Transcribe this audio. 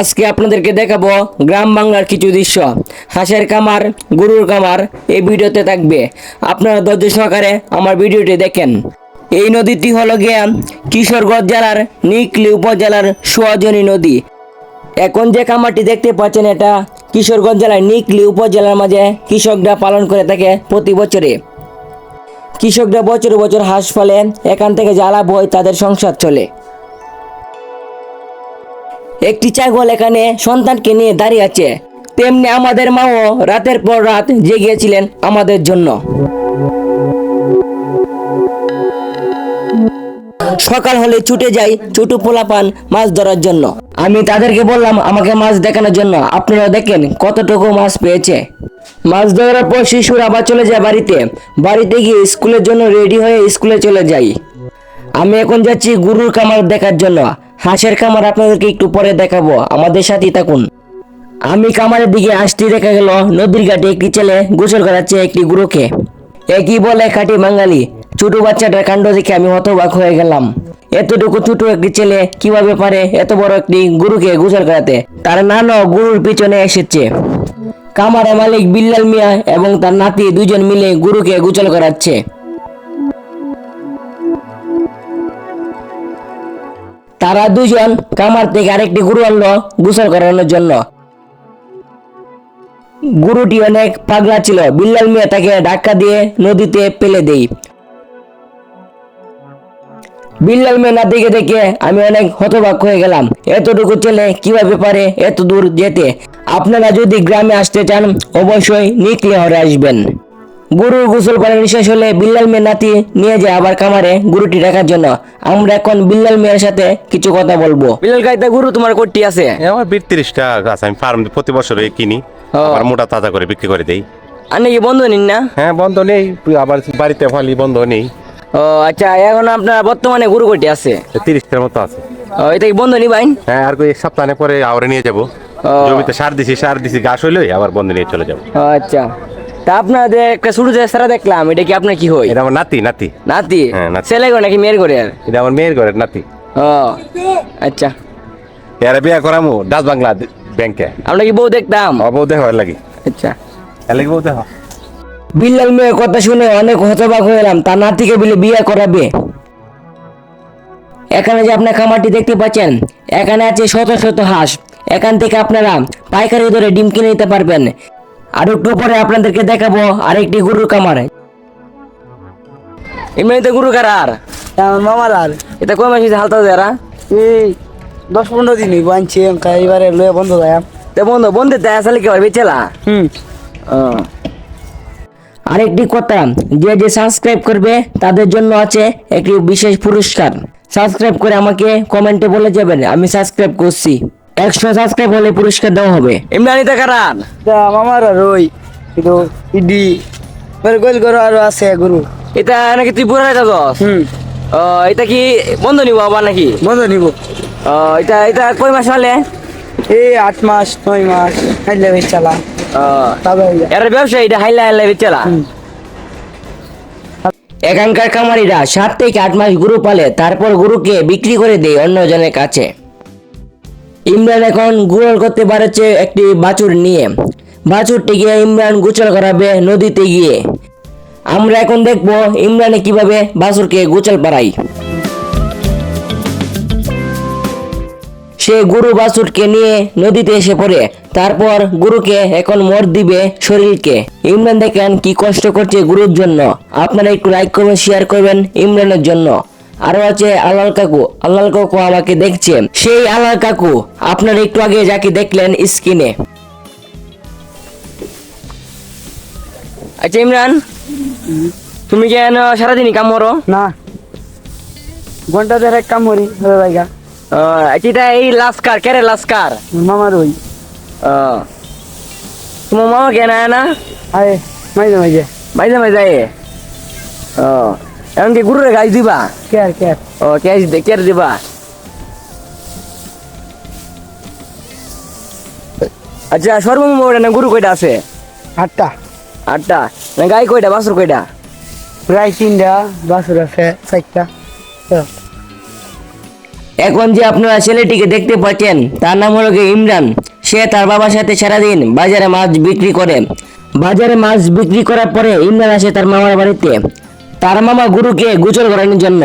আজকে আপনাদেরকে দেখাবো গ্রাম বাংলার কিছু দৃশ্য। হাঁসের কামার গরুর কামার এই ভিডিওতে থাকবে। আপনারা ধৈর্য সহকারে আমার ভিডিওটি দেখেন। এই নদীটি হলো গিয়া কিশোরগঞ্জ জেলার নিকলি উপজেলার সোয়াজনী নদী। এখন যে কামারটি দেখতে পাচ্ছেন, এটা কিশোরগঞ্জ জেলার নিকলি উপজেলার মাঝে কৃষকরা পালন করে থাকে প্রতি বছরে। কৃষকরা বছর বছর হাঁস ফলে এখান থেকে জ্বালা বই তাদের সংসার চলে। একটি ছাগল এখানে সন্তানকে নিয়ে দাঁড়িয়ে আছে। তেমনি আমাদের মাও রাতের পর রাত জেগিয়েছিলেন আমাদের জন্য। সকাল হলে ছুটে যাই ছোটু পোলাপান মাছ ধরার জন্য। আমি তাদেরকে বললাম, আমাকে মাছ দেখানোর জন্য আপনারা দেখেন কতটুকু মাছ পেয়েছে। মাছ ধরার পর শিশুর আবার চলে যায় বাড়িতে। বাড়িতে গিয়ে স্কুলের জন্য রেডি হয়ে স্কুলে চলে যাই। আমি এখন যাচ্ছি গরুর কামার দেখার জন্য। হাঁসের কামার আপনাদেরকে একটু পরে দেখাবো। আমাদের সাথেই থাকুন। আমি কামারের দিকে আসতে দেখা গেল, নদীর ঘাটে একটি ছেলে গোসল করাচ্ছে একটি গুরুকে। একই বলে খাটি বাঙালি? ছোট বাচ্চাটার কাণ্ড দেখে আমি হতবাক হয়ে গেলাম। এতটুকু ছোট একটি ছেলে কীভাবে পারে এত বড় একটি গুরুকে গোসল করাতে? তার নানও গুরুর পিছনে এসেছে। কামারে মালিক বিল্লাল মিয়া এবং তার নাতি দুজন মিলে গুরুকে গোসল করাচ্ছে। তারা দুজন কামার থেকে আরেকটি গরু আনলো গোসল করানোর জন্য। গরুটি অনেক পাগলা ছিল। বিল্লাল মিয়া তাকে ধাক্কা দিয়ে নদীতে ফেলে দেই। বিল্লাল মিয়া না দেখে দেখে আমি অনেক হতবাক হয়ে গেলাম। এতটুকু ছেলে কীভাবে পারে এত দূর যেতে? আপনারা যদি গ্রামে আসতে চান, অবশ্যই নিকলে হরে আসবেন। গরু গোসল করে শেষ হলে বিল্লাল মিয়া নাতি নিয়ে যায় আবার কামারে গরুটি রাখার জন্য। আমরা এখন বিল্লাল মিয়ার সাথে কিছু কথা বলব। বিল্লাল গাইতে গরু তোমার কোটি আছে? আমার বিত্রিশটা গাছ আমি ফার্ম প্রতি বছর কিনি। আবার মোটা তাজা করে বিক্রি করে দেই। আর নাকি বন্ধ নিন না? হ্যাঁ বন্ধ নেই আবার বাড়িতে ফালি বন্ধ নেই। ও আচ্ছা এখন আপনার বর্তমানে গরু কোটি আছে? তিরিশটার মতো আছে। ও এটা কি বন্ধ নি ভাই? হ্যাঁ আর এক সপ্তাহ পরে আওরে নিয়ে যাব। জমিতে সার দিছি সার দিছি ঘাস হইলই আবার বন্ধ নিয়ে চলে যাব। আচ্ছা। তা আপনাদের একটা সারা দেখলাম এটা কি আপনার কি হয়? এটা আমার নাতি নাতি। নাতি? হ্যাঁ, নাতি। ছেলে নাকি মেয়ের করে আর? এটা আমার মেয়ের ঘরের নাতি। ও আচ্ছা। এরা বিয়া করামু ডাচ বাংলা ব্যাংকে। আমরা কি বউ দেখতাম? অবৌ দেহ লাগি। আচ্ছা। বউ দেহ বিল্লাল মেয়ের কথা শুনে অনেক হতবাক হয়ে এলাম তার নাতিকে বিলে বিয়ে করাবে। এখানে যে আপনার খামারটি দেখতে পাচ্ছেন এখানে আছে শত শত হাঁস। এখান থেকে আপনারা পাইকারি ধরে ডিম কিনে নিতে পারবেন। আর একটু পরে আপনাদেরকে দেখাবো আরেকটি গরুর খামার। এমনিতে গরু কারার আমার মামার আর। এটা কয় মাস হালতা যারা এই দশ পনেরো দিন হইব আনছি এবারে লয়ে বন্ধ যায় তে বন্ধু বন্ধু তাই আসলে কি পারবে চেলা? হুম। আরেকটি কথা যে যে সাবস্ক্রাইব করবে তাদের জন্য আছে একটি বিশেষ পুরস্কার। সাবস্ক্রাইব করে আমাকে কমেন্টে বলে যাবেন আমি সাবস্ক্রাইব করছি। একশো সাবস্ক্রাইব হলে পুরস্কার দেওয়া হবে। ইমরানিতে কারান? তা মামার আর ওই কিন্তু ইডি। এবারে গোল করো আরও আছে গুরু। এটা নাকি তুই পুরা এটা দশ হুম। এটা কি বন্ধ নিব আবার নাকি? বন্ধ নিব। এটা এটা কয় মাস হলে? এই আট মাস নয় মাস খাইলে বেশ চালা। তবে এর ব্যবসা এটা হাইলা হাইলা বেচেলা এখানকার কামারিরা সাত থেকে আট মাস গরু পালে তারপর গরুকে বিক্রি করে দেয় অন্যজনের কাছে। ইমরান এখন গুড়ল করতে পারছে একটি বাছুর নিয়ে। বাছুরটি গিয়ে ইমরান গোচল করাবে নদীতে গিয়ে। আমরা এখন দেখব ইমরানে কীভাবে বাছুরকে গোচল পারাই সে গুরু বাছুরকে নিয়ে নদীতে এসে পড়ে। তারপর গুরুকে এখন মর দিবে শরীরকে। ইমরান দেখেন কি কষ্ট করছে গুরুর জন্য। আপনারা একটু লাইক করবেন শেয়ার করবেন ইমরানের জন্য। আরও আছে আলাল কাকু আলাল কাকু আমাকে দেখছে। সেই আলাল কাকু আপনারা একটু আগে যাকে দেখলেন স্ক্রিনে। আচ্ছা ইমরান তুমি কেন সারাদিনই কাম করো? না। ঘণ্টা দেড় কাম করি জায়গা আচ্ছা এটা এই লাস্কার কেরে লাস্কার? মামার ওই। তোমার মামা কেন আয় না? আয় মাঝে মাঝে যায় ও। এখন কি গুরুরে গাছ দিবা? কে আর কে আর? ও ক্যাশ দে কে দিবা? আচ্ছা সর্বমোট না গুরু কয়টা আছে? আটটা। আটটা। না গাই কয়টা বাসুর কয়টা? প্রায় তিনটা বাসুর আছে চারটা। এখন যে আপনারা ছেলেটিকে দেখতে পাচ্ছেন তার নাম হলো ইমরান। সে তার বাবার সাথে সারাদিন বাজারে মাছ বিক্রি করে। বাজারে মাছ বিক্রি করার পরে ইমরান আসে তার মামার বাড়িতে। তার মামা গুরুকে গোচর করানোর জন্য।